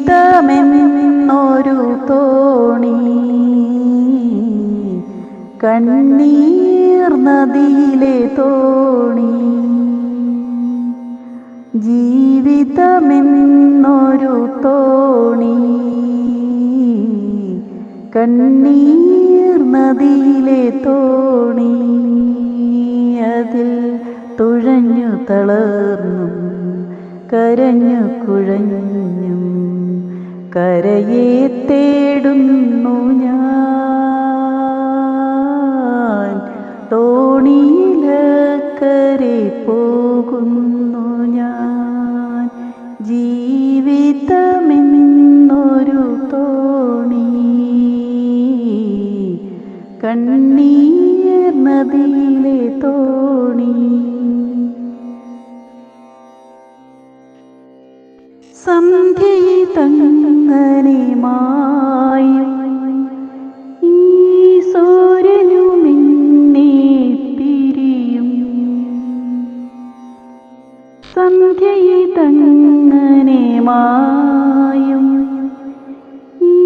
ജീവിതമെന്നൊരു തോണി. കണ്ണീർ നദിയിലെ തോണി. ജീവിതമെന്നൊരു തോണി. കണ്ണീർ നദിയിലെ തോണി. അതിൽ തുഴഞ്ഞു തളർന്നും. കരഞ്ഞു കുഴഞ്ഞും കരയെ തേടുന്നു ഞാൻ. തോണിയിലക്കരെ പോകുന്നു ഞാൻ. ജീവിതമെന്നൊരു തോണി. കണ്ണീർ നദിയിലെ തോണി. മായും ഈ മായും ഈ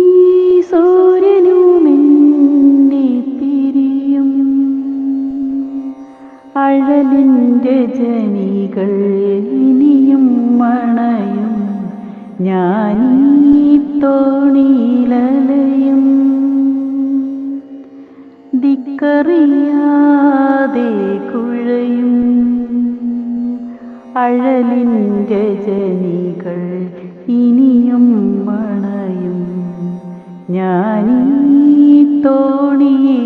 അഴലിന്റെ ജനികൾ ഇനിയും മണയും ഞാനീ തോണിയിലലയും ദിക്കറിയാതെ കുഴയും. അഴലിന്റെ ജനികൾ ഇനിയും മണയും. ഞാനീ തോണിയിലലയും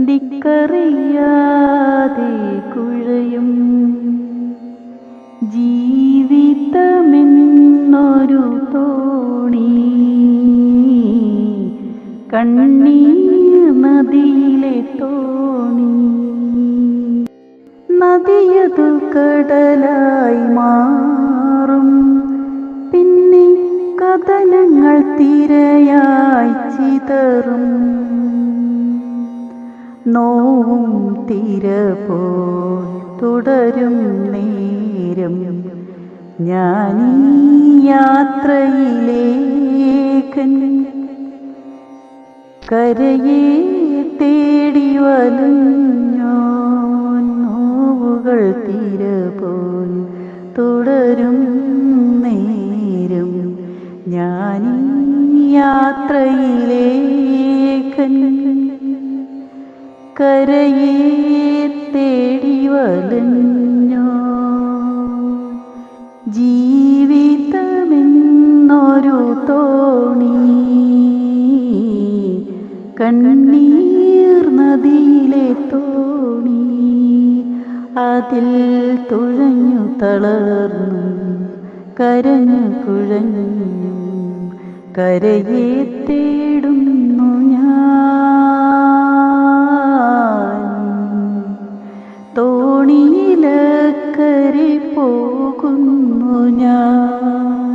ദിക്കറിയാതെ കുഴയും. കണ്ണീർ നദിയിലെ തോണി. നദിയതു കടലായി മാറും. പിന്നെ കഥനങ്ങൾ തിരയായി ചിതറും. നോവും തിര പോൽ തുടരും നേരം. ഞാനീ കരയെ തേടി വലഞ്ഞോ നോവുകൾ തുടരും നേരം. ഞാനീ യാത്രയിലേക്കൻ കരയെ തേടി വലഞ്ഞോ കണ്ണീർനദിയിലെ തോണി അതിൽ തുഴഞ്ഞു തളർന്നു കരഞ്ഞു കുഴഞ്ഞു. കരയെ തേടുന്നു ഞാൻ. തോണിയിലക്കരെ പോകുന്നു ഞാൻ.